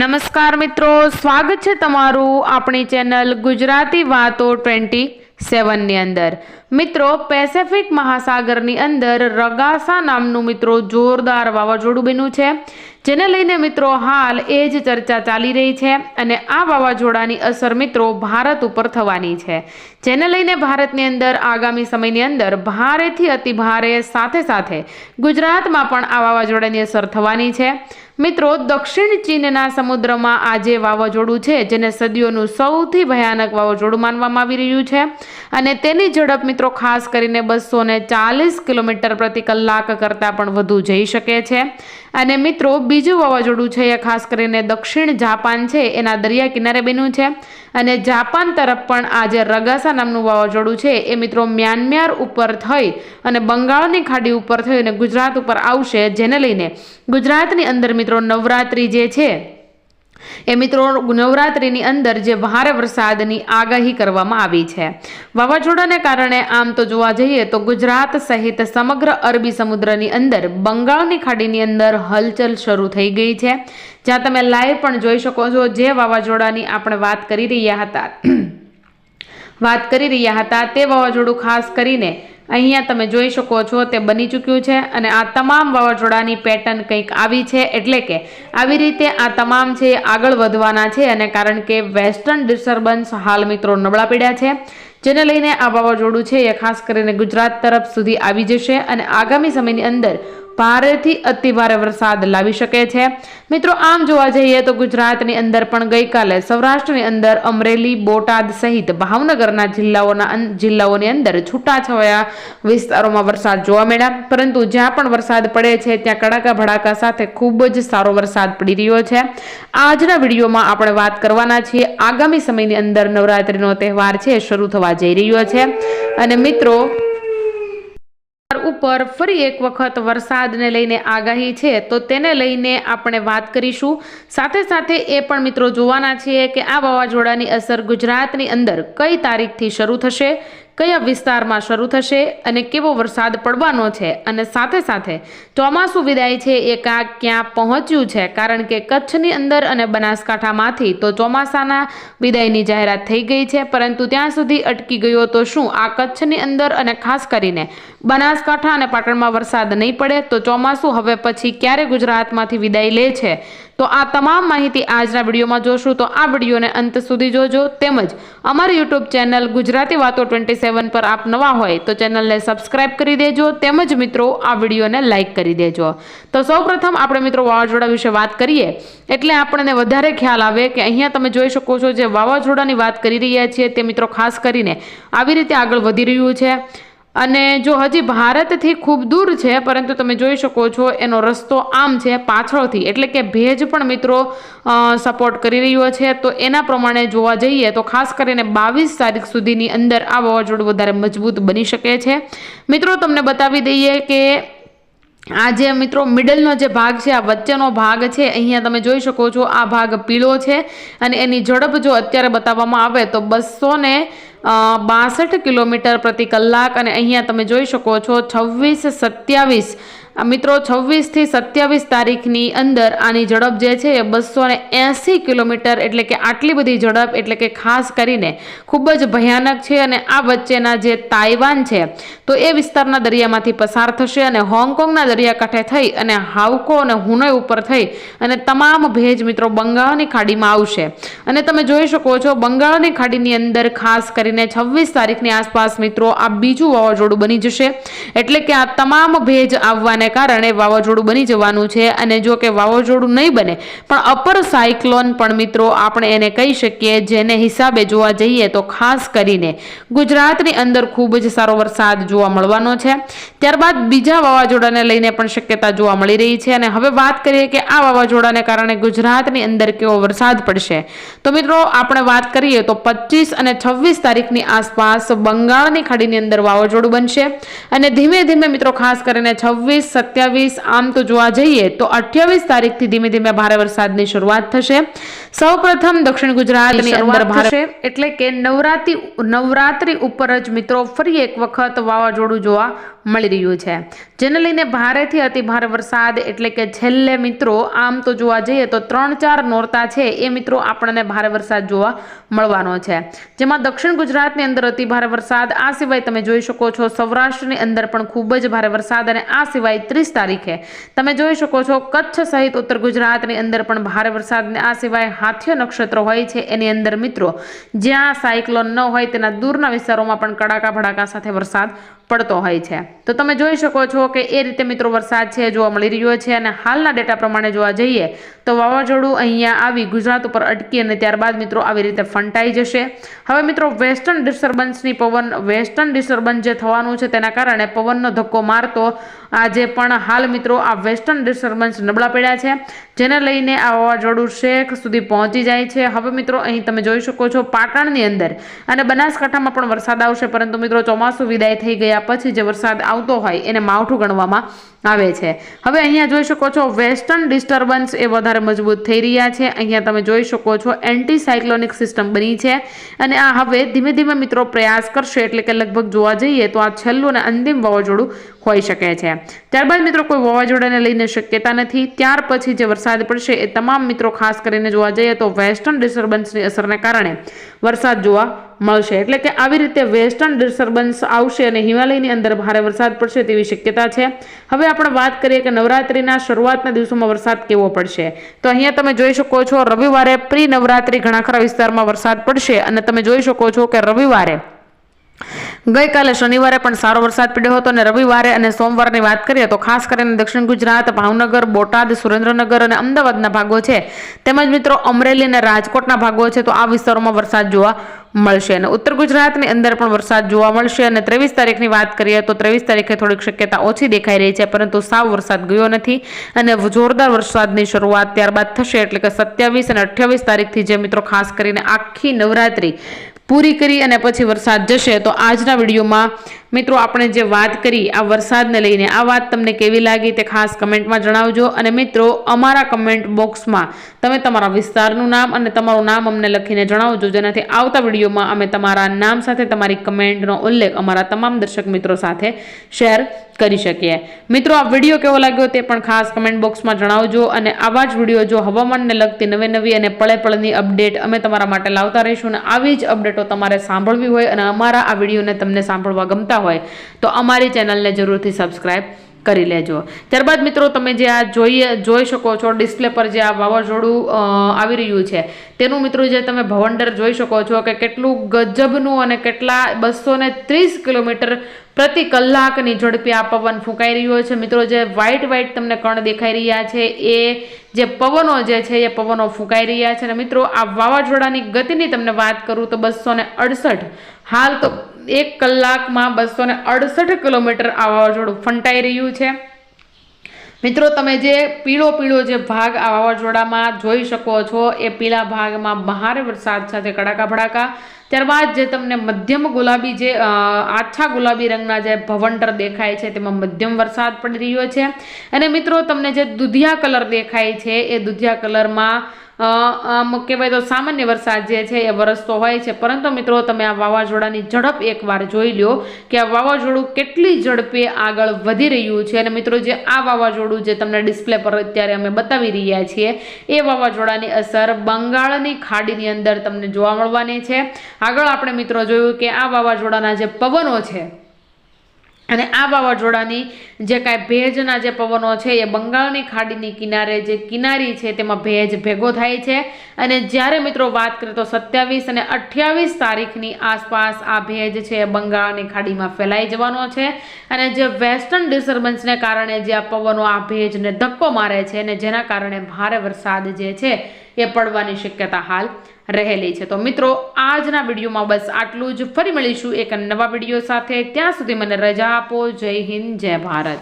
નમસ્કાર મિત્રો, સ્વાગત છે તમારું આપણી ચેનલ ગુજરાતી વાતો ટ્વેન્ટી સેવનની અંદર. મિત્રો પેસેફિક મહાસાગરની અંદર રગાસા નામનું મિત્રો જોરદાર વાવાઝોડું બન્યું છે, જેને લઈને મિત્રો હાલ એ જ ચર્ચા ચાલી રહી છે અને આ વાવાઝોડાની અસર મિત્રો ભારત ઉપર થવાની છે. જેને લઈને ભારતની અંદર આગામી સમયની અંદર ભારેથી અતિ ભારે સાથે સાથે ગુજરાતમાં પણ આ વાવાઝોડાની અસર થવાની છે. મિત્રો, દક્ષિણ ચીનના સમુદ્રમાં આજે વાવાઝોડું છે, જેને સદીઓનું સૌથી ભયાનક વાવાઝોડું માનવામાં આવી રહ્યું છે. અને તેની ઝડપ મિત્રો, ખાસ કરીને બસો ને ચાલીસ કિલોમીટર પ્રતિ કલાક કરતાં પણ વધુ જઈ શકે છે. અને મિત્રો, બીજું વાવાઝોડું છે, એ ખાસ કરીને દક્ષિણ જાપાન છે, એના દરિયા કિનારે બન્યું છે. અને જાપાન તરફ પણ આજે રગાસા નામનું વાવાઝોડું છે, એ મિત્રો, મ્યાનમાર ઉપર થઈ અને બંગાળની ખાડી ઉપર થઈ અને ગુજરાત ઉપર આવશે, જેને લઈને ગુજરાતની અંદર મિત્રો નવરાત્રિ જે છે, એ મિત્રો નવરાત્રિની અંદર જે ભારે વરસાદની આગાહી કરવામાં આવી છે. વાવાઝોડાને કારણે આમ તો જોવા જઈએ તો ગુજરાત સહિત સમગ્ર અરબી સમુદ્રની અંદર બંગાળની ખાડીની અંદર હલચલ શરૂ થઈ ગઈ છે. જ્યાં તમે લાઈવ પણ જોઈ શકો છો જે વાવાઝોડાની આપણે વાત કરી રહ્યા હતા. વાત કરી રહ્યા હતા તે વાવાઝોડું ખાસ કરીને અહીંયા તમે જોઈ શકો છો તે બની ચૂક્યું છે અને આ તમામ વાવાઝોડાની પેટર્ન કંઈક આવી છે એટલે કે આવી રીતે આ તમામ છે આગળ વધવાના છે અને કારણ કે વેસ્ટર્ન ડિસ્ટર્બન્સ હાલ મિત્રો નબળા પડ્યા છે. જેને લઈને આ વાવાઝોડું છે એ ખાસ કરીને ગુજરાત તરફ સુધી આવી જશે અને આગામી સમયની અંદર ભારેથી અતિભારે વરસાદ લાવી શકે છે. મિત્રો, આમ જોવા જઈએ તો ગુજરાતની અંદર પણ ગઈકાલે સૌરાષ્ટ્રની અંદર અમરેલી, બોટાદ સહિત ભાવનગરના જિલ્લાઓના જિલ્લાઓની અંદર છૂટાછવાયા વિસ્તારોમાં વરસાદ જોવા મળ્યા. પરંતુ જ્યાં પણ વરસાદ પડે છે, ત્યાં કડાકા ભડાકા સાથે ખૂબ જ સારો વરસાદ પડી રહ્યો છે. આજના વિડીયોમાં આપણે વાત કરવાના છીએ, આગામી સમયની અંદર નવરાત્રિનો તહેવાર છે, શરૂ થવા જઈ રહ્યો છે. અને મિત્રો ઉપર ફરી એક વખત વરસાદને લઈને આગાહી છે, તો તેને લઈને આપણે વાત કરીશું. સાથે સાથે એ પણ મિત્રો જોવાના છીએ કે આ વાવાઝોડાની અસર ગુજરાતની અંદર કઈ તારીખથી શરૂ થશે? કયા વિસ્તારમાં શરૂ થશે અને કેવો વરસાદ પડવાનો છે? અને સાથે સાથે ચોમાસું વિદાય છે એ કાં ક્યાં પહોંચ્યું છે? કારણ કે કચ્છની અંદર અને બનાસકાંઠામાંથી તો ચોમાસાના વિદાયની જાહેરાત થઈ ગઈ છે, પરંતુ ત્યાં સુધી અટકી ગયો તો શું? આ કચ્છની અંદર અને ખાસ કરીને બનાસકાંઠા અને પાટણમાં વરસાદ નહીં પડે તો ચોમાસું હવે પછી ક્યારે ગુજરાતમાંથી વિદાય લે છે? તો આ તમામ માહિતી આજના વિડીયોમાં જોશું. તો આ વિડીયોને અંત સુધી જોજો. તેમજ અમારી યુટ્યુબ ચેનલ ગુજરાતી વાતો ટ્વેન્ટી સેવન પર આપ નવા હોય તો ચેનલને સબસ્ક્રાઇબ કરી દેજો. તેમજ મિત્રો, આ વિડીયોને લાઇક કરી દેજો. તો સૌપ્રથમ આપણે મિત્રો વાવાઝોડા વિશે વાત કરીએ. એટલે આપણને વધારે ખ્યાલ આવે કે અહીંયા તમે જોઈ શકો છો જે વાવાઝોડાની વાત કરી રહ્યા છીએ તે મિત્રો ખાસ કરીને આવી રીતે આગળ વધી રહ્યું છે. અને જો હજી ભારતથી ખૂબ દૂર છે, પરંતુ તમે જોઈ શકો છો એનો રસ્તો આમ છે, પાછળથી. એટલે કે ભેજ પણ મિત્રો સપોર્ટ કરી રહ્યો છે. તો એના પ્રમાણે જોવા જઈએ તો ખાસ કરીને બાવીસ તારીખ સુધીની અંદર આ વાવાઝોડું વધારે મજબૂત બની શકે છે. મિત્રો, તમને બતાવી દઈએ કે આ જે મિત્રો મિડલનો જે ભાગ છે, આ વચ્ચેનો ભાગ છે, અહીંયા તમે જોઈ શકો છો આ ભાગ પીળો છે અને એની ઝડપ જો અત્યારે બતાવવામાં આવે તો બસો ને બાસઠ કિલોમીટર પ્રતિ કલાક અને અહીંયા તમે જોઈ શકો છો છવ્વીસ સત્યાવીસ મિત્રો છવ્વીસથી સત્યાવીસ તારીખની અંદર આની ઝડપ જે છે એ બસો ને એંસી કિલોમીટર એટલે કે આટલી બધી ઝડપ એટલે કે ખાસ કરીને ખૂબ જ ભયાનક છે અને આ વચ્ચેના જે તાઇવાન છે તો એ વિસ્તારના દરિયામાંથી પસાર થશે અને હોંગકોંગના દરિયાકાંઠે થઈ અને હાવકો અને હુનોય ઉપર થઈ અને તમામ ભેજ મિત્રો બંગાળની ખાડીમાં આવશે. અને તમે જોઈ શકો છો બંગાળની ખાડીની અંદર ખાસ કરીને છવ્વીસ તારીખની આસપાસ મિત્રો આ બીજું વાવાઝોડું બની જશે. એટલે કે આ તમામ ભેજ આવવાને કારણે વાવાઝોડું બની જવાનું છે અને જો કે વાવાઝોડું નહીં બને, પણ અપર સાયક્લોન પણ મિત્રો આપણે એને કહી શકીએ, જેને હિસાબે જોવા જઈએ તો ખાસ કરીને ગુજરાતની અંદર ખૂબ જ સારો વરસાદ જોવા મળવાનો છે. ત્યારબાદ બીજા વાવાઝોડાને લઈને પણ શક્યતા જોવા મળી રહી છે અને હવે વાત કરીએ કે આ વાવાઝોડાને કારણે ગુજરાતની અંદર કેવો વરસાદ પડશે. તો મિત્રો, આપણે વાત કરીએ તો પચીસ અને છવ્વીસ તારીખની આસપાસ બંગાળની ખાડીની અંદર વાવાઝોડું બનશે અને ધીમે ધીમે મિત્રો ખાસ કરીને છવ્વીસ સત્યાવીસ આમ તો જોવા જઈએ તો અઠ્યાવીસ તારીખથી ધીમે ધીમે ભારે વરસાદની શરૂઆત થશે. સૌપ્રથમ દક્ષિણ ગુજરાતની અંદર ભારે એટલે કે નવરાત્રિ નવરાત્રિ ઉપર જ મિત્રો ફરી એક વખત વાવાઝોડું જોવા મળી રહ્યું છે. જેને લઈને ભારેથી અતિ ભારે વરસાદ એટલે કે છેલ્લે મિત્રો આમ તો જોવા જઈએ તો ત્રણ ચાર નોરતા છે એ મિત્રો આપણને ભારે વરસાદ જોવા મળવાનો છે. જેમાં દક્ષિણ ગુજરાતની અંદર અતિ ભારે વરસાદ આ સિવાય તમે જોઈ શકો છો સૌરાષ્ટ્રની અંદર પણ ખૂબ જ ભારે વરસાદ અને આ સિવાય ત્રીસ તારીખે. તમે જોઈ શકો છો, કચ્છ સહિત ઉત્તર ગુજરાતની અંદર પણ ભારે વરસાદને આ સિવાય હાથ્ય નક્ષત્ર હોય છે એની અંદર મિત્રો, જ્યાં સાયક્લોન ન હોય તેના દૂરના વિસ્તારોમાં પણ કડાકા ભડાકા સાથે વરસાદ પડતો હોય છે. તો તમે જોઈ શકો છો કે એ રીતે મિત્રો વરસાદ છે, જોવા મળી રહ્યો છે અને હાલના ડેટા પ્રમાણે જોવા જઈએ તો વાવાઝોડું અહીંયા આવી ગુજરાત ઉપર અટકી અને ત્યારબાદ મિત્રો આવી રીતે ફંટાઈ જશે. હવે મિત્રો વેસ્ટર્ન ડિસ્ટર્બન્સની પવન, વેસ્ટર્ન ડિસ્ટર્બન્સ જે થવાનું છે તેના કારણે પવનનો ધક્કો મારતો આજે પણ હાલ મિત્રો આ વેસ્ટર્ન ડિસ્ટર્બન્સ નબળા પડ્યા છે, જેને લઈને આ વાવાઝોડું શેખ સુધી પહોંચી જાય છે. હવે મિત્રો અહીં તમે જોઈ શકો છો પાટણની અંદર અને બનાસકાંઠામાં પણ વરસાદ આવશે, પરંતુ મિત્રો ચોમાસું વિદાય થઈ ગયા પછી જે વરસાદ આવતો હોય એને માવઠું ગણવામાં આવે છે. હવે અહીંયા જોઈ શકો છો વેસ્ટર્ન ડિસ્ટર્બન્સ એ વધારે મજબૂત થઈ રહ્યા છે. અહીંયા તમે જોઈ શકો છો એન્ટી સાયક્લોનિક સિસ્ટમ બની છે અને આ હવે ધીમે ધીમે મિત્રો પ્રયાસ કરશે એટલે કે લગભગ જોવા જઈએ તો આ છેલ્લું અને અંતિમ વાવાઝોડું હોઈ શકે છે. ત્યારબાદ મિત્રો કોઈ વાવાઝોડાને લઈને શક્યતા નથી. ત્યાર પછી જે વરસાદ પડશે એ તમામ મિત્રો ખાસ કરીને જોવા જઈએ તો વેસ્ટર્ન ડિસ્ટર્બન્સની અસરને કારણે વરસાદ જોવા મળશે. એટલે કે આવી રીતે વેસ્ટર્ન ડિસ્ટર્બન્સ આવશે અને હિમાલયની અંદર ભારે વરસાદ પડશે તેવી શક્યતા છે. હવે આપણે વાત કરીએ કે નવરાત્રિના શરૂઆતના દિવસોમાં વરસાદ કેવો પડશે. તો અહીંયા તમે જોઈ શકો છો રવિવારે પ્રી નવરાત્રિ ઘણા ખરા વિસ્તારમાં વરસાદ પડશે અને તમે જોઈ શકો છો કે રવિવારે ગઈકાલે શનિવારે પણ સારો વરસાદ પડ્યો હતો અને રવિવારે અને સોમવારની વાત કરીએ તો ખાસ કરીને દક્ષિણ ગુજરાત, ભાવનગર, બોટાદ, સુરેન્દ્રનગર અને અમદાવાદના ભાગો છે. તેમજ મિત્રો અમરેલી અને રાજકોટના ભાગો છે તો આ વિસ્તારોમાં વરસાદ જોવા મળશે અને ઉત્તર ગુજરાતની અંદર પણ વરસાદ જોવા મળશે અને ત્રેવીસ તારીખની વાત કરીએ તો ત્રેવીસ તારીખે થોડીક શક્યતા ઓછી દેખાઈ રહી છે, પરંતુ સાવ વરસાદ ગયો નથી અને જોરદાર વરસાદની શરૂઆત ત્યારબાદ થશે એટલે કે સત્યાવીસ અને અઠ્યાવીસ તારીખથી જે મિત્રો ખાસ કરીને આખી નવરાત્રી પૂરી કરી અને પછી વરસાદ જશે તો આજના વિડીયોમાં મિત્રો, આપણે જે વાત કરી આ વરસાદને લઈને, આ વાત તમને કેવી લાગી તે ખાસ કમેન્ટમાં જણાવજો. અને મિત્રો, અમારા કમેન્ટ બોક્સમાં તમે તમારા વિસ્તારનું નામ અને તમારું નામ અમને લખીને જણાવજો, જેનાથી આવતા વિડીયોમાં અમે તમારા નામ સાથે તમારી કમેન્ટનો ઉલ્લેખ અમારા તમામ દર્શક મિત્રો સાથે શેર કરી શકીએ. મિત્રો, આ વીડિયો કેવો લાગ્યો તે પણ ખાસ કમેન્ટ બોક્સમાં જણાવજો અને આવા જ વીડિયો જો હવામાનને લગતી નવી નવી અને પળે પળની અપડેટ અમે તમારા માટે લાવતા રહીશું અને આવી જ અપડેટો તમારે સાંભળવી હોય અને અમારા આ વિડીયોને તમને સાંભળવા ગમતા હોય, તો અમારી ચેનલને જરૂરથી સબસ્ક્રાઈબ કરી લેજો. ત્યારબાદ મિત્રો, તમે જે આ જોઈએ, જોઈ શકો છો ડિસ્પ્લે પર જે આ વાવાઝોડું આવી રહ્યું છે, તેનું મિત્રો જે તમે ભવંડર જોઈ શકો છો કે કેટલું ગજબનું અને કેટલા બસો ત્રીસ કિલોમીટર પ્રતિ કલાકની ઝડપે આ પવન ફૂંકાઈ રહ્યો છે. મિત્રો, જે વ્હાઇટ વ્હાઇટ તમને કણ દેખાઈ રહ્યા છે, એ જે પવનો જે છે, એ પવનો ફૂંકાઈ રહ્યા છે. અને મિત્રો, આ વાવાઝોડાની ગતિની તમને વાત કરું તો બસો હાલ તો એક કલાકમાં બસો ને અડસઠ કિલોમીટર આ વાવાઝોડું ફંટાઈ રહ્યું છે. મિત્રો, તમે જે પીળો પીળો જે ભાગ આ વાવાઝોડામાં જોઈ શકો છો, એ પીળા ભાગમાં ભારે વરસાદ સાથે કડાકા ભડાકા. ત્યારબાદ જે તમને મધ્યમ ગુલાબી જે આછા ગુલાબી રંગના જે ભવંટર દેખાય છે, તેમાં મધ્યમ વરસાદ પડી રહ્યો છે. અને મિત્રો, તમને જે દુધિયા કલર દેખાય છે, એ દુધિયા કલરમાં આમ કહેવાય તો સામાન્ય વરસાદ જે છે એ વરસતો હોય છે. પરંતુ મિત્રો તમે આ વાવાઝોડાની ઝડપ એકવાર જોઈ લ્યો કે આ વાવાઝોડું કેટલી ઝડપે આગળ વધી રહ્યું છે. અને મિત્રો જે આ વાવાઝોડું જે તમને ડિસ્પ્લે પર અત્યારે અમે બતાવી રહ્યા છીએ, એ વાવાઝોડાની અસર બંગાળની ખાડીની અંદર તમને જોવા મળવાની છે. આગળ આપણે મિત્રો જોયું કે આ વાવાઝોડાના જે પવનો છે અને આ વાવાઝોડાની જે કાંઈ ભેજના જે પવનો છે, એ બંગાળની ખાડીની કિનારે જે કિનારી છે, તેમાં ભેજ ભેગો થાય છે. અને જ્યારે મિત્રો વાત કરીએ તો સત્યાવીસ અને અઠ્યાવીસ તારીખની આસપાસ આ ભેજ છે બંગાળની ખાડીમાં ફેલાઈ જવાનો છે. અને જે વેસ્ટર્ન ડિસ્ટર્બન્સને કારણે જે આ પવનો, આ ભેજને ધક્કો મારે છે અને જેના કારણે ભારે વરસાદ જે છે, એ પડવાની શક્યતા હાલ રહેલી છે. તો મિત્રો, આજના વિડીયોમાં બસ આટલું જ. ફરી મળીશું એક નવા વીડિયો સાથે. ત્યાં સુધી મને રજા આપો. જય હિન્દ, જય ભારત.